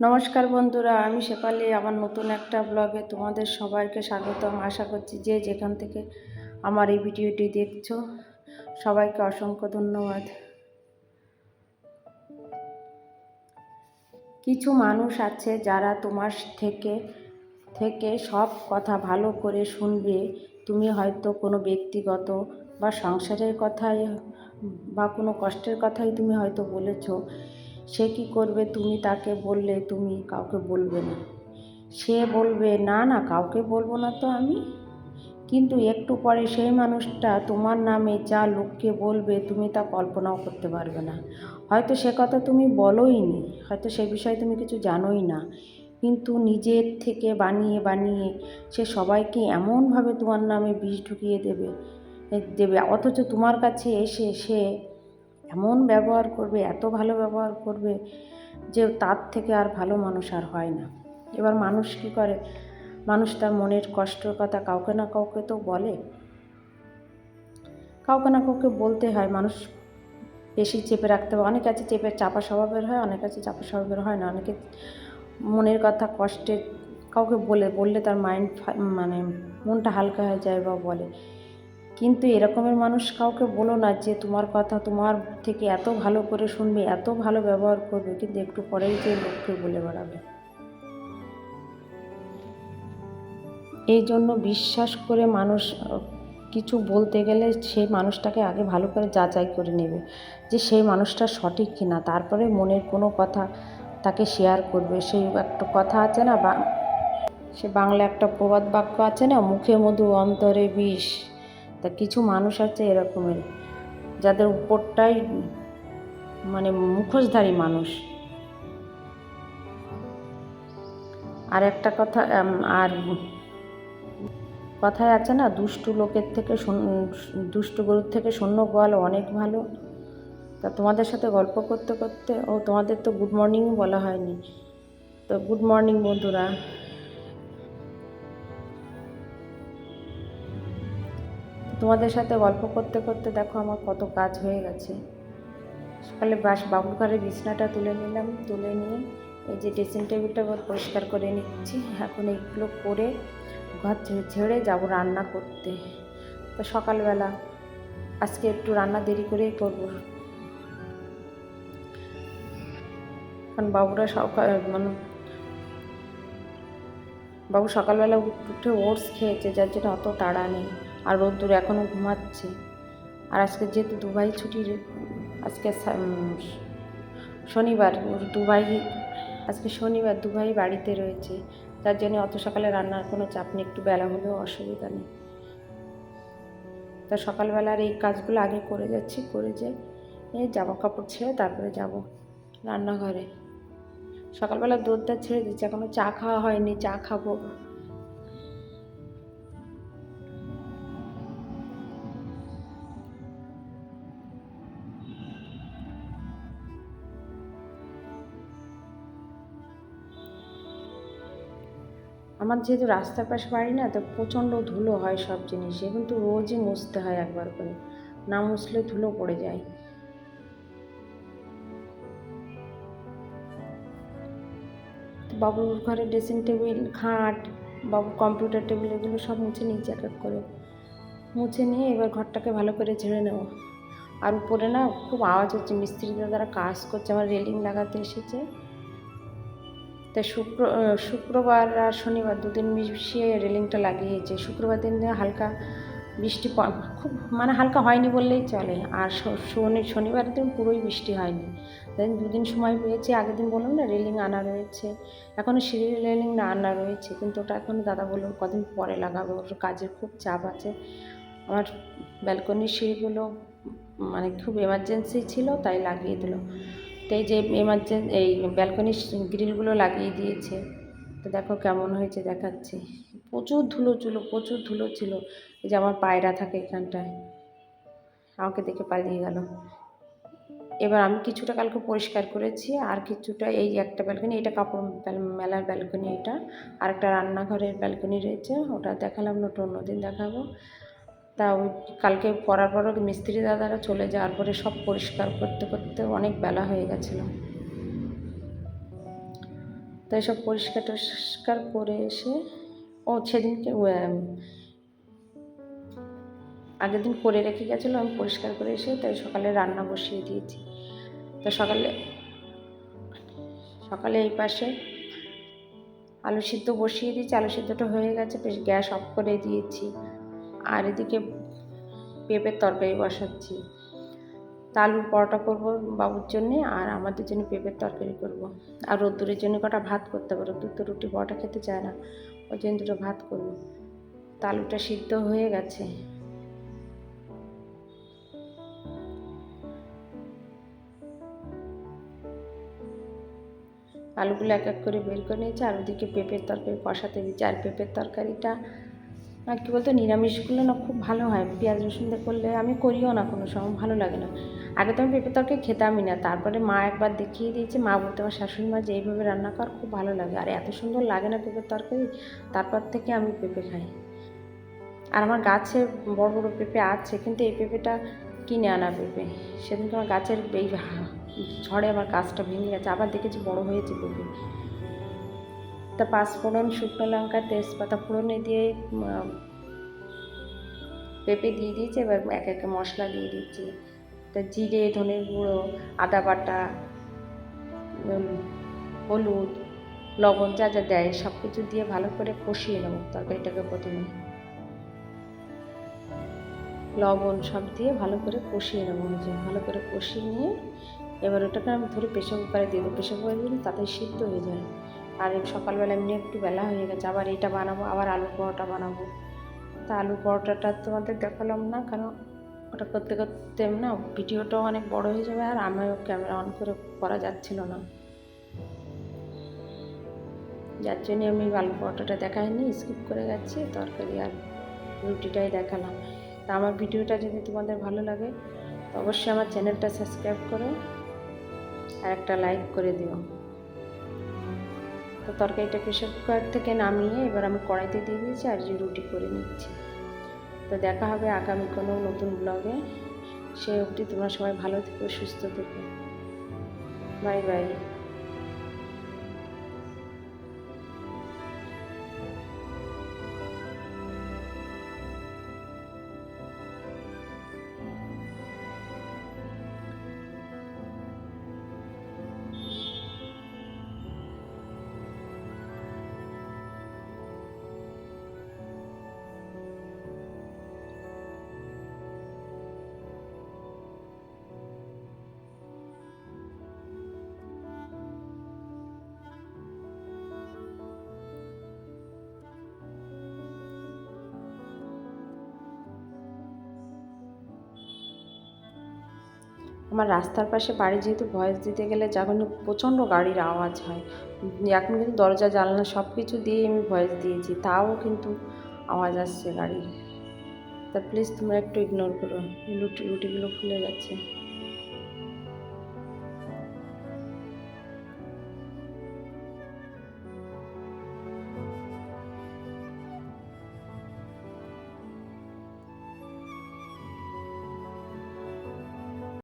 নমস্কার বন্ধুরা, আমি শেফালি, আমার নতুন একটা ব্লগে তোমাদের সবাইকে স্বাগতম। আশা করছি যে যেখান থেকে আমার এই ভিডিওটি দেখছ, সবাইকে অসংখ্য ধন্যবাদ। কিছু মানুষ আছে যারা তোমার থেকে থেকে সব কথা ভালো করে শুনবে। তুমি হয়তো কোনো ব্যক্তিগত বা সংসারের কথাই বা কোনো কষ্টের কথাই তুমি হয়তো বলেছ, সে কি করবে? তুমি তাকে বললে তুমি কাউকে বলবে না। সে বলবে, না না, কাউকে বলব না তো আমি। কিন্তু একটু পরে সেই মানুষটা তোমার নামে যা লোককে বলবে, তুমি তা কল্পনাও করতে পারবে না। হয়তো সে কথা তুমি বলোই নি, হয়তো সে বিষয়ে তুমি কিছু জানোই না। কিন্তু নিজের থেকে বানিয়ে বানিয়ে সে সবাইকে এমনভাবে তোমার নামে বিষ ঢুকিয়ে দেবে দেবে। অথচ তোমার কাছে এসে সে এমন ব্যবহার করবে, এত ভালো ব্যবহার করবে যে তার থেকে আর ভালো মানুষ আর হয় না। এবার মানুষ কী করে? মানুষ তার মনের কষ্টের কথা কাউকে না কাউকে তো বলে। কাউকে না কাউকে বলতে হয়। মানুষ বেশি চেপে রাখতে হবে অনেক আছে চেপে চাপা স্বভাবের হয়, অনেক আছে চাপা স্বভাবের হয় না। অনেকে মনের কথা কষ্টে কাউকে বলে, বললে তার মাইন্ড মানে মনটা হালকা হয়ে যায় বা বলে। কিন্তু এরকমের মানুষ কাউকে বলো না যে তোমার কথা তোমার থেকে এত ভালো করে শুনবে, এত ভালো ব্যবহার করবে, কিন্তু একটু পরেই যে লোককে বলে বেড়াবে। এই জন্য বিশ্বাস করে মানুষ, কিছু বলতে গেলে সেই মানুষটাকে আগে ভালো করে যাচাই করে নেবে যে সেই মানুষটা সঠিক কিনা। তারপরে মনের কোনো কথা তাকে শেয়ার করবে। সেই একটা কথা আছে না, বা সে বাংলা একটা প্রবাদ বাক্য আছে না, মুখে মধু, অন্তরে বিষ। তা কিছু মানুষ আছে এরকমের, যাদের উপরটাই মানে মুখোশধারী মানুষ। আর একটা কথা আর কথায় আছে না, দুষ্টু লোকের থেকে দুষ্টু গরুর থেকে শূন্য গোয়াল অনেক ভালো। তা তোমাদের সাথে গল্প করতে করতে, ও তোমাদের তো গুড মর্নিং বলা হয়নি। তো গুড মর্নিং বন্ধুরা। তোমাদের সাথে গল্প করতে করতে দেখো আমার কত কাজ হয়ে গেছে। সকালে বাস বাবুর ঘরে বিছনাটা তুলে নিলাম, তুলে নিয়ে এই যে ড্রেসিং টেবিলটা পরিষ্কার করে নিচ্ছি। এখন এইগুলো করে ঘর ছেড়ে যাব রান্না করতে। তো সকালবেলা আজকে একটু রান্না দেরি করেই করব। কারণ বাবুরা সকাল মানে বাবু সকালবেলা উঠে ওটস খেয়েছে, যার জন্য অত তাড়া নেই। আর রোদ্দুর এখনও ঘুমাচ্ছে। আর আজকে যেহেতু দুবাই ছুটির আজকে শনিবার দুবাই, আজকে শনিবার দুবাই বাড়িতে রয়েছে। তার জন্য অত সকালে রান্নার কোনো চাপ নেই, একটু বেলা হলেও অসুবিধা নেই। তা সকালবেলার এই কাজগুলো আগে করে যাচ্ছি, করে যে জামা কাপড় ছেড়ে তারপরে যাব রান্নাঘরে। সকালবেলা দুধটা ছেড়ে দিচ্ছি এখনও চা খাওয়া হয়নি, চা খাব। আমার যেহেতু রাস্তার পাশে বাড়ি না, তো প্রচণ্ড ধুলো হয় সব জিনিসে। কিন্তু রোজই মুছতে হয় একবার করে। না মুছলে ধুলো পড়ে যায়। বাবুর ঘরে ড্রেসিং টেবিল খাট, বাবু কম্পিউটার টেবিল এগুলো সব মুছে নিয়েছি এক এক করে। মুছে নিয়ে এবার ঘরটাকে ভালো করে ঝেড়ে নেব। আর উপরে না খুব আওয়াজ হচ্ছে। মিস্ত্রিদের দ্বারা কাজ করছে, আমার রেলিং লাগাতে এসেছে। তাই শুক্র শুক্রবার আর শনিবার দুদিন মিশিয়ে রেলিংটা লাগিয়েছে। শুক্রবার দিন হালকা বৃষ্টি খুব মানে হালকা হয়নি বললেই চলে। আর শনি, শনিবার দিন পুরোই বৃষ্টি হয়নি। তাই দুদিন সময় পেয়েছি, আগের দিন বললাম না, রেলিং আনা রয়েছে। এখনও সিঁড়ি রেলিং না আনা রয়েছে, কিন্তু ওটা এখন দাদা বলল কদিন পরে লাগাবো, ওর কাজের খুব চাপ আছে। আমার ব্যালকনির সিঁড়িগুলো মানে খুব এমার্জেন্সি ছিল, তাই লাগিয়ে দিল। তো এই যে এমার্জেন্সি এই ব্যালকনির গ্রিলগুলো লাগিয়ে দিয়েছে। তো দেখো কেমন হয়েছে দেখাচ্ছি। প্রচুর ধুলো ছিল, প্রচুর ধুলো ছিল। এই যে আমার পায়রা থাকে এখানটায়। আমাকে দেখে পালিয়ে গেল। এবার আমি কিছুটা কালকে পরিষ্কার করেছি, আর কিছুটা এই একটা ব্যালকনি এটা কাপড় মেলার ব্যালকনি এটা। আর একটা রান্নাঘরের ব্যালকনি রয়েছে, ওটা দেখালাম না ওটা অন্যদিন দেখাবো। তা ওই কালকে করার পরও মিস্ত্রি দাদারা চলে যাওয়ার পরে সব পরিষ্কার করতে করতে অনেক বেলা হয়ে গেছিল। তাই সব পরিষ্কার টরিষ্কার করে এসে, ও সেদিনকে আগের দিন করে রেখে গেছিল, আমি পরিষ্কার করে এসে তাই সকালে রান্না বসিয়ে দিয়েছি। তো সকালে সকালে এই পাশে আলু সিদ্ধ বসিয়ে দিয়েছি, আলু সিদ্ধটা হয়ে গেছে, বেশ গ্যাস অফ করে দিয়েছি। আর এদিকে পেঁপের তরকারি বসাচ্ছি। তা আলুর পরোটা করব বাবুর জন্যে আর আমাদের জন্য পেঁপের তরকারি করব। আর রোদ্দুরের জন্য কটা ভাত করতে হবে। রোদ্দুর তো রুটি পরোটা খেতে চায় না। ওই জন্য দুটো ভাত করব। তা আলুটা সিদ্ধ হয়ে গেছে। আলুগুলো এক এক করে বের করে নিয়েছি। আর ওদিকে পেঁপের তরকারি কষাতে দিচ্ছি। আর পেঁপের তরকারিটা আর কী বলতো নিরামিষগুলো না খুব ভালো হয়। পেঁয়াজ রসুন দিয়ে করলে আমি করিও না কোনো সময়, ভালো লাগে না। আগে তো আমি পেঁপের তরকারি খেতামই না। তারপরে মা একবার দেখিয়ে দিয়েছে, মা বলতে আমার শাশুড়ি মা যে এইভাবে রান্না কর, খুব ভালো লাগে। আর এত সুন্দর লাগে না পেঁপের তরকারি, তারপর থেকে আমি পেঁপে খাই। আর আমার গাছে বড় বড় পেঁপে আছে, কিন্তু এই পেঁপেটা কিনে আনা পেঁপে। সেদিনকে আমার গাছের এই ঝড়ে আমার গাছটা ভেঙে গেছে। আবার দেখেছি বড় হয়েছে পেঁপে। তা পাঁচফোড়ন শুকনো লঙ্কা, তেজপাতা ফোড়নে দিয়ে পেঁপে দিয়ে দিয়েছি, এবার এক একে মশলা দিয়ে দিচ্ছি। তা জিরে ধনের গুঁড়ো, আদা বাটা হলুদ, লবণ যা যা দেয় সব কিছু দিয়ে ভালো করে কষিয়ে নেব তরকারিটাকে প্রথমে। লবণ সব দিয়ে ভালো করে কষিয়ে নেব যে ভালো করে কষিয়ে নিয়ে এবার ওটাকে আমি ধরে প্রেশার কুকারে দিয়ে দেবো। প্রেশার কুকারে দিলে তাতে সিদ্ধ হয়ে যায়। আর সকালবেলা এমনি একটু বেলা হয়ে গেছে, আবার এটা বানাবো, আবার আলু পরোটা বানাবো। তা আলু পরোটাটা তোমাদের দেখালাম না, কারণ ওটা করতে করতে না ভিডিওটাও অনেক বড় হয়ে যাবে, আর আমিও ক্যামেরা অন করে করা যাচ্ছিল না। যার জন্যে আমি আলু পরোটাটা দেখাইনি স্কিপ করে গেছি তরকারি আর রুটিটাই দেখালাম। তা আমার ভিডিওটা যদি তোমাদের ভালো লাগে অবশ্যই আমার চ্যানেলটা সাবস্ক্রাইব করো, আর একটা লাইক করে দিও। তরকারিটা প্রেশার কুকার থেকে নামিয়ে এবার আমি কড়াইতে দিয়ে দিয়েছি আর যে রুটি করে নিচ্ছি। তো দেখা হবে আগামী কোনো নতুন ব্লগে সে অবধি তোমরা সবাই ভালো থেকো, সুস্থ থেকো। বাই বাই আমার রাস্তার পাশে বাড়ি যেহেতু ভয়েস দিতে গেলে যখন প্রচণ্ড গাড়ির আওয়াজ হয়, এখন কিন্তু দরজা, জানলা সব কিছু দিয়েই আমি ভয়েস দিয়েছি, তাও কিন্তু আওয়াজ আসছে গাড়ির। তা প্লিজ তোমরা একটু ইগনোর করো, রুটি, রুটিগুলো খুলে যাচ্ছে।